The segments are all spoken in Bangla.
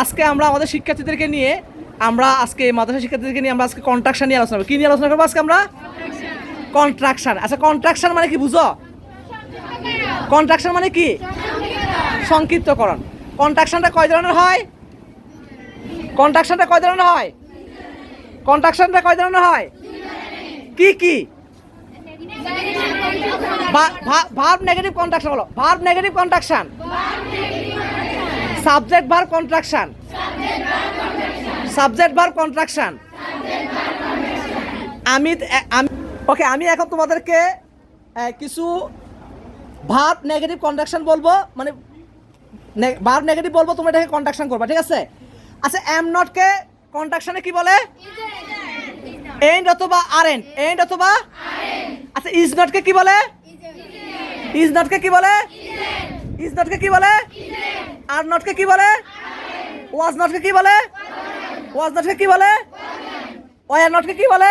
আজকে আমরা আমাদের শিক্ষার্থীদেরকে নিয়ে আমরা আজকে মাদ্রাসা শিক্ষার্থীদেরকে নিয়ে আমরা আজকে কন্ট্রাকশন নিয়ে আলোচনা করব। কি নিয়ে আলোচনা করব আজকে আমরা? কন্ট্রাকশন আচ্ছা কন্ট্রাকশন মানে কি বুঝো? কন্ট্রাকশন মানে কি? সংক্ষিপ্তকরণ। কন্ট্রাকশনটা কয় ধরনের হয়? কন্ট্রাকশনটা কয় ধরনের হয়? কন্ট্রাকশনটা কয় ধরনের হয়? কি কি? ভার্ব নেগেটিভ কন্ট্রাকশন বলো। Verb negative contraction subject verb contraction subject verb contraction আমি ওকে আমি এখন তোমাদেরকে কিছু ভার্ব নেগেটিভ কন্ট্রাকশন বলব মানে ভার্ব নেগেটিভ বলব, তোমরা এটাকে কন্ট্রাকশন করবা, ঠিক আছে? আচ্ছা এম নটকে কন্ট্রাকশনে কি বলে? এন্ড অথবা আর এন্ড এন্ড অথবা আচ্ছা ইজ নটকে কি বলে? ইজ নটকে কি বলে? ইজ নটকে কি বলে আর নটকে কি বলে ওয়াজ নটকে কি বলে ওয়াজ নটকে কি বলে ওয়ার নটকে কি বলে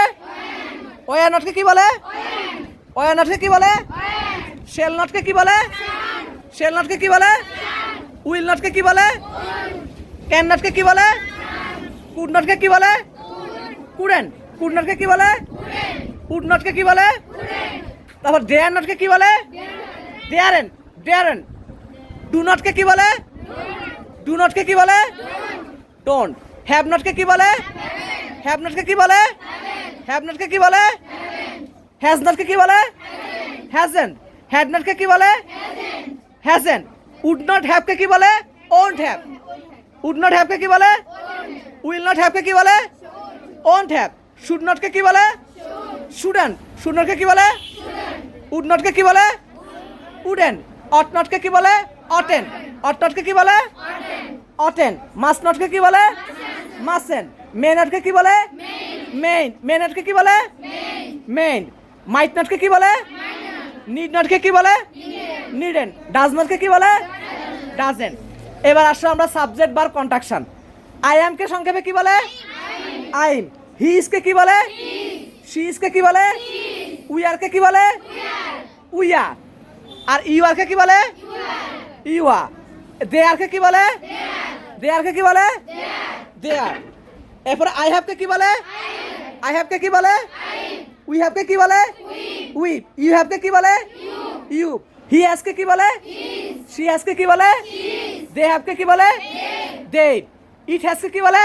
ওয়ার নটকে কি বলে ওয়ার নটকে কি বলে শেল নটকে কি বলে শেল নটকে কি বলে উইল নটকে কি বলে ক্যান নটকে কি বলে কুড নটকে কি বলে কুডেন কুড নটকে কি বলে উড নটকে কি বলে তারপর ডেয়ার নটকে কি বলে ডেয়ারেন ডেয়ারেন ডু নটকে কি বলে ডু নটকে কি বলে ডোন্ট হ্যাভ নটকে কি বলে হ্যাভ নটকে কি বলে হ্যাভ নটকে কি বলে হ্যাজ নটকে কি বলে হ্যাজেন হ্যাড নটকে কি বলে হ্যাজেন উড নট হ্যাভকে কি বলে ওন্ট হ্যাভ উড নট হ্যাভকে কি বলে উইল নট হ্যাভকে কি বলে ওন্ট হ্যাভ শুড নটকে কি বলে শুডেন শুড নটকে কি বলে উড নটকে কি বলে উডেন অট নটকে কি বলে অটেন অট নটকে কি বলে অটেন মাস নটকে কি বলে মাসেন মে নটকে কি বলে মেইন মে নটকে কি বলে মেইন মাইট নটকে কি বলে নিড নটকে কি বলে নিডেন ডাজ নটকে কি বলে ডাজেন এবার আসলে আমরা subject bar contraction I am কে সংক্ষেপে কি বলে আইম হি ইসকে কি বলে শি ইসকে কি বলে উই আর কে বলে উই আর আর ইউ আর কে কি বলে ইউ আর দে আর কি বলে দে আর কি বলে দে আর এরপরে আই হ্যাভ কে বলে আই হ্যাভ কে বলে উই হ্যাভ কে বলে উই ইউ হ্যাভ কে বলে ইউ হি হ্যাজ কে বলে শি হ্যাজ কে বলে দে হ্যাভ কে বলে দে ইট হ্যাজ কে বলে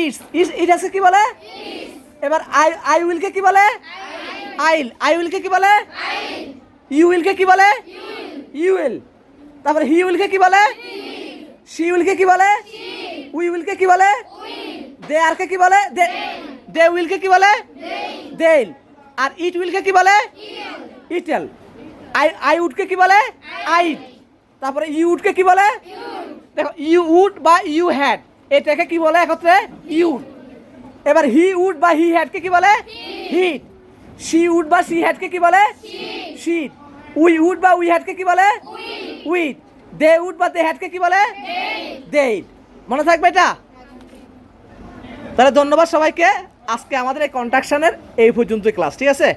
ইটস ইট হ্যাজ কে কি বলে এবার আই আই উইল কে বলে আইল আই উইল কে বলে ইউ উইল কে কি বলে ইউ উইল তারপরে হি উইলকে কি বলে শি উইলকে কি বলে উই উইলকে কি বলে দে আর কে বলে দে দে উইল কে বলে দেইল আর ইট উইলকে কি বলে ইটেল আই আই উডকে কি বলে আইট তারপরে ইউ উডকে কি বলে দেখো ইউ উড বা ইউ হ্যাড এটাকে কি বলে একত্রে ইউড এবার হি উড বা হি হ্যাড কে বলে হিট শি উড বা শি হ্যাড কে কি বলে শীট উই উড বা উই হ্যাডকে কি বলে? উইট। দে উড বা দে হ্যাডকে কি বলে? দে মনে থাকবে এটা? তাহলে ধন্যবাদ সবাইকে। আজকে আমাদের এই কন্ট্রাকশনের এই পর্যন্তই ক্লাস ঠিক আছে?